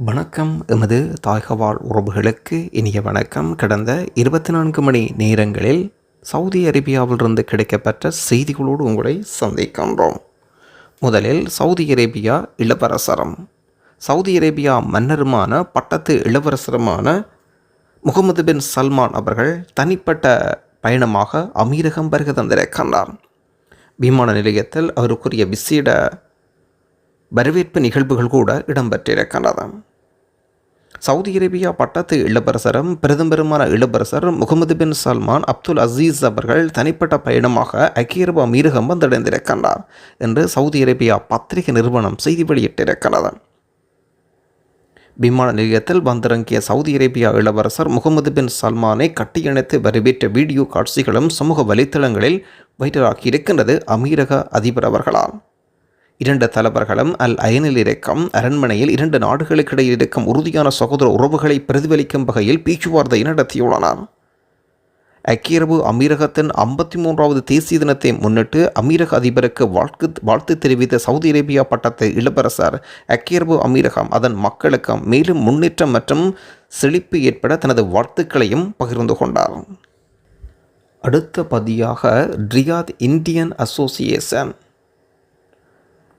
வணக்கம். எமது தாய்கவாழ் உறவுகளுக்கு இனிய வணக்கம். கடந்த இருபத்தி நான்கு மணி நேரங்களில் சவுதி அரேபியாவிலிருந்து கிடைக்கப்பெற்ற செய்திகளோடு உங்களை சந்திக்கின்றோம். முதலில் சவுதி அரேபியா இளவரசரம் சவுதி அரேபியா மன்னருமான பட்டத்து இளவரசருமான முகமது பின் சல்மான் அவர்கள் தனிப்பட்ட பயணமாக அமீரகம் வருகை தந்திருக்கின்றார். விமான நிலையத்தில் அவருக்குரிய விசேட வரவேற்பு நிகழ்வுகள் கூட இடம்பெற்றிருக்கின்றது சவுதி அரேபியா பட்டத்து இளவரசரும் பிரதமருமான இளவரசர் முகமது பின் சல்மான் அப்துல் அசீஸ் அவர்கள் தனிப்பட்ட பயணமாக ஐக்கிய மீரகம் வந்தடைந்திருக்கின்றார் என்று சவுதி அரேபியா பத்திரிகை நிறுவனம் செய்தி வெளியிட்டிருக்கிறது விமான நிலையத்தில் வந்திறங்கிய சவுதி அரேபியா இளவரசர் முகமது பின் சல்மானை கட்டியணைத்து வரவேற்ற வீடியோ காட்சிகளும் சமூக வலைத்தளங்களில் வைரலாகியிருக்கின்றது அமீரக அதிபர் அவர்களால். இரண்டு தலைவர்களும் அல் அயனில் இருக்கும் அரண்மனையில் இரண்டு நாடுகளுக்கிடையில் இருக்கும் உறுதியான சகோதர உறவுகளை பிரதிபலிக்கும் வகையில் பேச்சுவார்த்தை நடத்தியுள்ளனர். அக்கிரவு அமீரகத்தின் ஐம்பத்தி மூன்றாவது தேசிய தினத்தை முன்னிட்டு அமீரக அதிபருக்கு வாழ்த்து வாழ்த்து தெரிவித்த சவுதி அரேபியா பட்டத்தை இளவரசர் ஐக்கிய அமீரகம் அதன் மக்களுக்கும் மேலும் முன்னேற்றம் மற்றும் செழிப்பு ஏற்பட தனது வாழ்த்துக்களையும் பகிர்ந்து கொண்டார். அடுத்த பதியாக ரியாத் இந்தியன் அசோசியேஷன்.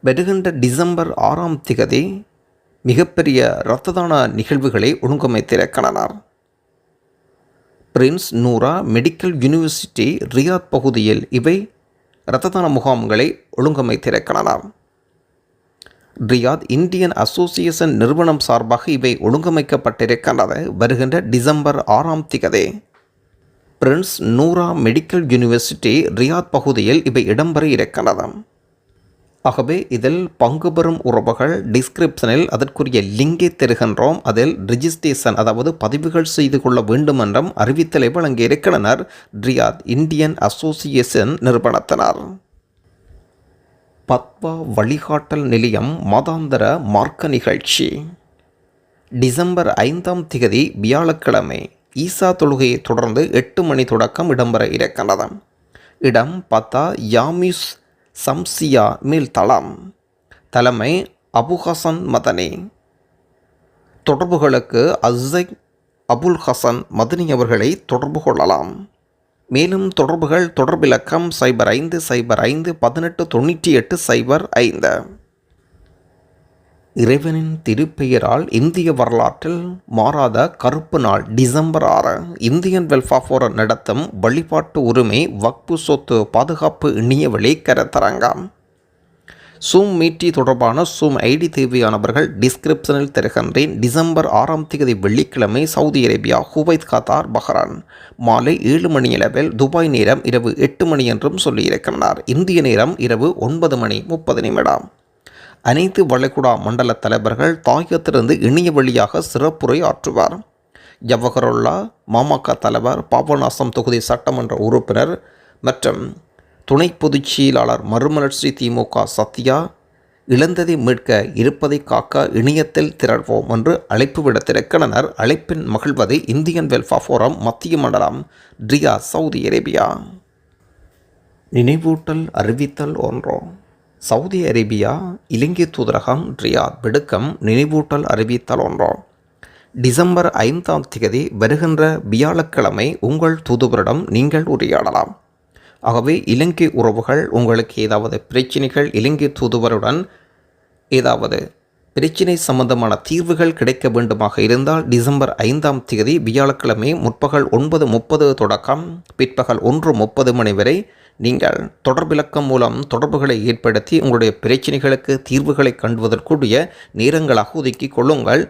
வருகின்ற டிசம்பர் ஆறாம் திகதி மிகப்பெரிய இரத்ததான நிகழ்வுகளை நிகழ்வுகளை ஒழுங்கமைத்திருக்கின்றனர் Prince Noura medical university Riyadh பகுதியில் இவை இரத்ததான முகாம்களை முகாம்களை ஒழுங்கமைத்திருக்கின்றனர் ரியாத் இந்தியன் அசோசியேஷன் நிறுவனம் சார்பாக இவை ஒழுங்கமைக்கப்பட்டிருக்கின்றது வருகின்ற டிசம்பர் ஆறாம் திகதி. Prince Noura medical university Riyadh பகுதியில் இவை இடம்பெற இருக்கின்றது ஆகவே இதில் பங்கு பெறும் உறவுகள் டிஸ்கிரிப்ஷனில் அதற்குரிய லிங்கை தருகின்றோம். அதில் ரிஜிஸ்ட்ரேஷன் அதாவது பதிவுகள் செய்து கொள்ள வேண்டும் என்றும் அறிவித்தலை வழங்கியிருக்கின்றனர். ரியாத் இந்தியன் அசோசியேஷன் நிறுவனத்தினர். பத்வா வழிகாட்டல் நிலையம் மாதாந்தர மார்க்க நிகழ்ச்சி. டிசம்பர் ஐந்தாம் திகதி வியாழக்கிழமை ஈசா தொழுகையை தொடர்ந்து எட்டு மணி தொடக்கம் இடம்பெற இருக்கின்றது. இடம் பத்தா யாமிஸ் சம்சியா மில் தளம். தலைமை அபு ஹசன் மதனி. தொடர்புகளுக்கு அஸ்ஸை அபுல் ஹசன் மதனி அவர்களை தொடர்பு கொள்ளலாம். மேலும் தொடர்புகள் தொடர்பிலக்கம் சைபர் ஐந்து சைபர் ஐந்து பதினெட்டு தொண்ணூற்றி எட்டு சைபர் ஐந்து. இறைவனின் திருப்பெயரால் இந்திய வரலாற்றில் மாறாத கருப்பு நாள் டிசம்பர் ஆறு இந்தியன் வெல்ஃபேர் ஃபோரம் நடத்தும் வழிபாட்டு உரிமை வக்பு சொத்து பாதுகாப்பு இணையவழி கருத்தரங்கம் சூம் மீட்டி தொடர்பான சூம் ஐடி தேவையானவர்கள் டிஸ்கிரிப்ஷனில் தருகின்றேன் டிசம்பர் ஆறாம் தேதி வெள்ளிக்கிழமை Saudi Arabia Kuwait Qatar Bahrain. மாலை ஏழு மணி அளவில் துபாய் நேரம் இரவு எட்டு மணி என்றும் சொல்லியிருக்கின்றார். இந்திய நேரம் இரவு ஒன்பது மணி முப்பது நிமிடம். அனைத்து வளைகுடா மண்டல தலைவர்கள் தாயத்திலிருந்து இணைய வழியாக சிறப்புரை ஆற்றுவார். ஜவஹருல்லா மாமக தலைவர் பாபநாசம் தொகுதி சட்டமன்ற உறுப்பினர் மற்றும் துணை பொதுச் செயலாளர் மறுமலர்ச்சி திமுக சத்யா இழந்ததை மீட்க இருப்பதை காக்க இணையத்தில் திரள்வோம் என்று அழைப்பு விடுத்திருக்கின்றனர். அழைப்பின் மகிழ்வது இந்தியன் வெல்ஃபேர் ஃபோரம் மத்திய மண்டலம் ரியா சவுதி அரேபியா. நினைவூட்டல் அறிவித்தல் ஒன்றோம். சவுதி அரேபியா இலங்கை தூதரகம் ரியாத் விடுக்கம் நினைவூட்டல் அறிவித்தல் ஒன்றாம். டிசம்பர் ஐந்தாம் தேதி வருகின்ற வியாழக்கிழமை உங்கள் தூதுவரிடம் நீங்கள் உரையாடலாம். ஆகவே இலங்கை உறவுகள் உங்களுக்கு ஏதாவது பிரச்சினைகள் இலங்கை தூதுவருடன் ஏதாவது பிரச்சினை சம்பந்தமான தீர்வுகள் கிடைக்க வேண்டுமாக இருந்தால் டிசம்பர் ஐந்தாம் தேதி வியாழக்கிழமை முற்பகல் ஒன்பது முப்பது தொடக்கம் பிற்பகல் ஒன்று முப்பது மணி வரை நீங்கள் தொடர்பிலக்கம் மூலம் தொடர்புகளை ஏற்படுத்தி உங்களுடைய பிரச்சனைகளுக்கு தீர்வுகளை கண்டுவதற்குரிய நேரங்களாக ஒதுக்கி கொள்ளுங்கள்.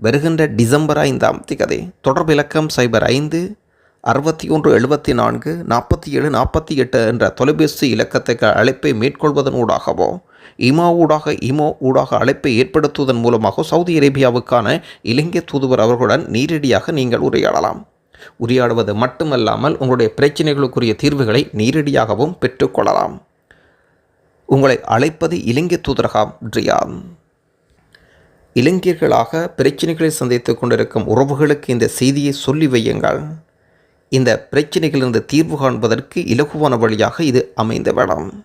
வருகின்ற டிசம்பர் ஐந்தாம் திகதி தொடர்பிலக்கம் சைபர் ஐந்து அறுபத்தி ஒன்று எழுபத்தி நான்கு நாற்பத்தி ஏழு நாற்பத்தி எட்டு என்ற தொலைபேசி இலக்கத்துக்கு அழைப்பை மேற்கொள்வதன் ஊடாகவோ இமா ஊடாக இமோ ஊடாக அழைப்பை ஏற்படுத்துவதன் மூலமாக சவுதி அரேபியாவுக்கான இலங்கை தூதுவர் அவர்களுடன் நேரடியாக நீங்கள் உரையாடலாம். உரையாடுவது மட்டுமல்லாமல் உங்களுடைய பிரச்சனைகளுக்குரிய தீர்வுகளை நேரடியாகவும் பெற்றுக்கொள்ளலாம். உங்களை அழைப்பது இலங்கை தூதரகம் ரியாத் இளைஞர்களாக பிரச்சனைகளை சந்தித்துக் கொண்டிருக்கும் உறவுகளுக்கு இந்த செய்தியை சொல்லி வையுங்கள். இந்த பிரச்சனைகளிலிருந்து தீர்வு காண்பதற்கு இலகுவான வழியாக இது அமைந்த வேடம்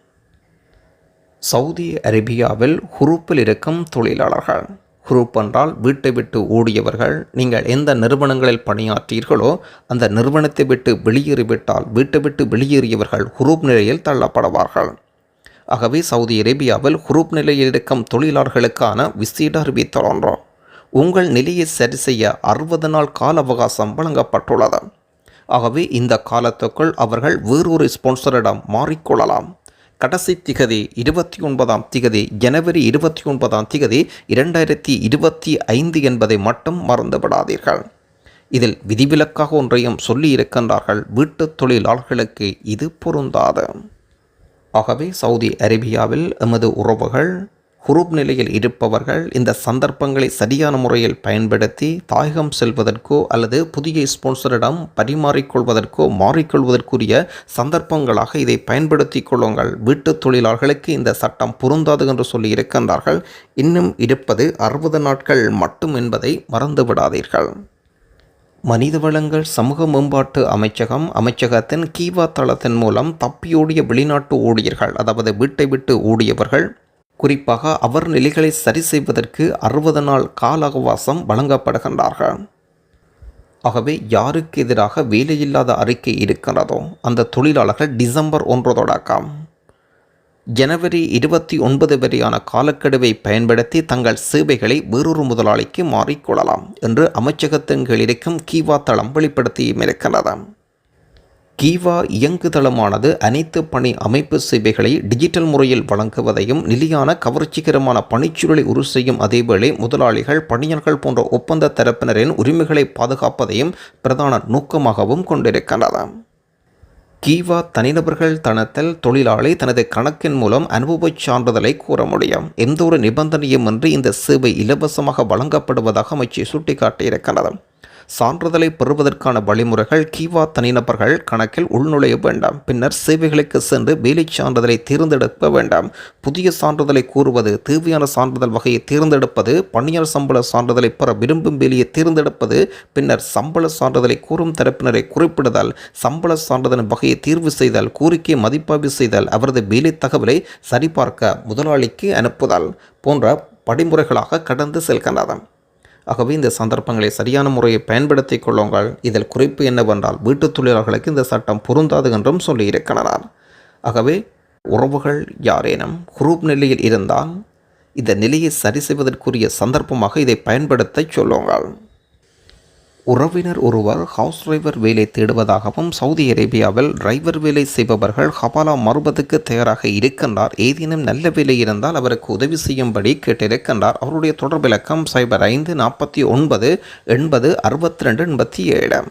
சவுதி அரேபியாவில் ஹுரூப்பில் இருக்கும் தொழிலாளர்கள். குரூப் என்றால் வீட்டை விட்டு ஓடியவர்கள். நீங்கள் எந்த நிறுவனங்களில் பணியாற்றீர்களோ அந்த நிறுவனத்தை விட்டு வெளியேறிவிட்டால் வீட்டை விட்டு வெளியேறியவர்கள் குரூப் நிலையில் தள்ளப்படுவார்கள். ஆகவே சவுதி அரேபியாவில் குரூப் நிலையில் இருக்கும் தொழிலாளர்களுக்கான விசேட அறிவித்தல் ஒன்று. உங்கள் நிலையை சரி செய்ய அறுபது நாள் கால அவகாசம் வழங்கப்பட்டுள்ளது. ஆகவே இந்த காலத்துக்குள் அவர்கள் வேறொரு ஸ்பான்சரிடம் மாறிக்கொள்ளலாம். கடைசி திகதி இருபத்தி ஒன்பதாம் திகதி ஜனவரி இருபத்தி ஒன்பதாம் திகதி இரண்டாயிரத்தி இருபத்தி ஐந்து என்பதை மட்டும் மறந்துவிடாதீர்கள். இதில் விதிவிலக்காக ஒன்றையும் சொல்லி இருக்கின்றார்கள் வீட்டுத் தொழிலாளர்களுக்கு இது பொருந்தாது. ஆகவே சவுதி அரேபியாவில் எமது உறவுகள் குரூப் நிலையில் இருப்பவர்கள் இந்த சந்தர்ப்பங்களை சரியான முறையில் பயன்படுத்தி தாயகம் செல்வதற்கோ அல்லது புதிய ஸ்பான்சரிடம் பரிமாறிக்கொள்வதற்கோ மாறிக்கொள்வதற்குரிய சந்தர்ப்பங்களாக இதை பயன்படுத்தி கொள்ளுங்கள். வீட்டுத் தொழிலாளர்களுக்கு இந்த சட்டம் பொருந்தாது என்று சொல்லி இருக்கின்றார்கள். இன்னும் இருப்பது அறுபது நாட்கள் மட்டும் என்பதை மறந்துவிடாதீர்கள் மனித வளங்கள் சமூக மேம்பாட்டு அமைச்சகம் அமைச்சகத்தின் கீவா தளத்தின் மூலம் தப்பியோடிய வெளிநாட்டு ஊழியர்கள் அதாவது வீட்டை விட்டு ஓடியவர்கள் குறிப்பாக அவர் நிலைகளை சரி செய்வதற்கு அறுபது நாள் கால அவகாசம் வழங்கப்படுகின்றார்கள். ஆகவே யாருக்கு எதிராக வேலையில்லாத அறிக்கை இருக்கிறதோ அந்த தொழிலாளர்கள் டிசம்பர் ஒன்று தொடக்கம். ஜனவரி இருபத்தி ஒன்பது வரையான காலக்கெடுவை பயன்படுத்தி தங்கள் சேவைகளை வேறொரு முதலாளிக்கு மாறிக்கொள்ளலாம் என்று அமைச்சகத்தின் கீழ் இருக்கும் கீவா தளம் வெளிப்படுத்தியும் இருக்கிறது கீவா இயங்குதளமானது அனைத்து பணி அமைப்பு சேவைகளை டிஜிட்டல் முறையில் வழங்குவதையும் நிலையான கவர்ச்சிகரமான பணிச்சூழலை உரு செய்யும் அதேவேளை முதலாளிகள் பணியாளர்கள் போன்ற ஒப்பந்த தரப்பினரின் உரிமைகளை பாதுகாப்பதையும் பிரதான நோக்கமாகவும் கொண்டிருக்கிறது கீவா தனிநபர்கள் தனத்தில் தொழிலாளி தனது கணக்கின் மூலம் அனுபவச் சான்றிதழை கூற முடியும். எந்தவொரு நிபந்தனையும் இன்றி இந்த சேவை இலவசமாக வழங்கப்படுவதாக அமைச்சு சுட்டிக்காட்டியிருக்கிறது. சான்றிதழை பெறுவதற்கான வழிமுறைகள் கீவா தனிநபர்கள் கணக்கில் உள்நுழைய வேண்டாம். பின்னர் சேவைகளுக்கு சென்று வேலை சான்றிதழை தேர்ந்தெடுக்க வேண்டாம். புதிய சான்றிதழை கூறுவது தேவையான சான்றிதழ் வகையை தேர்ந்தெடுப்பது பணியாளர் சம்பள சான்றிதழை பெற விரும்பும் வேலையை தேர்ந்தெடுப்பது பின்னர் சம்பள சான்றிதழை கூறும் தரப்பினரை குறிப்பிடுதல் சம்பள சான்றிதழின் வகையை தீர்வு செய்தல் கோரிக்கை மதிப்பாய்வு செய்தல் அவரது வேலை தகவலை சரிபார்க்க முதலாளிக்கு அனுப்புதல் போன்ற படிமுறைகளாக கடந்து செல்கின்றன. ஆகவே இந்த சந்தர்ப்பங்களை சரியான முறையை பயன்படுத்தி கொள்ளுங்கள். இதில் குறிப்பு என்னவென்றால் வீட்டுத் தொழிலாளர்களுக்கு இந்த சட்டம் பொருந்தாது என்றும் சொல்லியிருக்கிறார். ஆகவே உறவுகள் யாரேனும் குரூப் நிலையில் இருந்தால் இந்த நிலையை சரி செய்வதற்குரிய சந்தர்ப்பமாக இதை பயன்படுத்த சொல்லுங்கள். உறவினர் ஒருவர் ஹவுஸ் டிரைவர் வேலை தேடுவதாகவும் சவுதி அரேபியாவில் டிரைவர் வேலை செய்பவர்கள் ஹபாலா மறுபதுக்கு தயாராக இருக்கின்றார். ஏதேனும் நல்ல வேலை இருந்தால் அவருக்கு உதவி செய்யும்படி கேட்டிருக்கின்றார். அவருடைய தொடர்பிலக்கம் சைபர் ஐந்து நாற்பத்தி ஒன்பது எண்பது அறுபத்தி ரெண்டு எண்பத்தி ஏழு.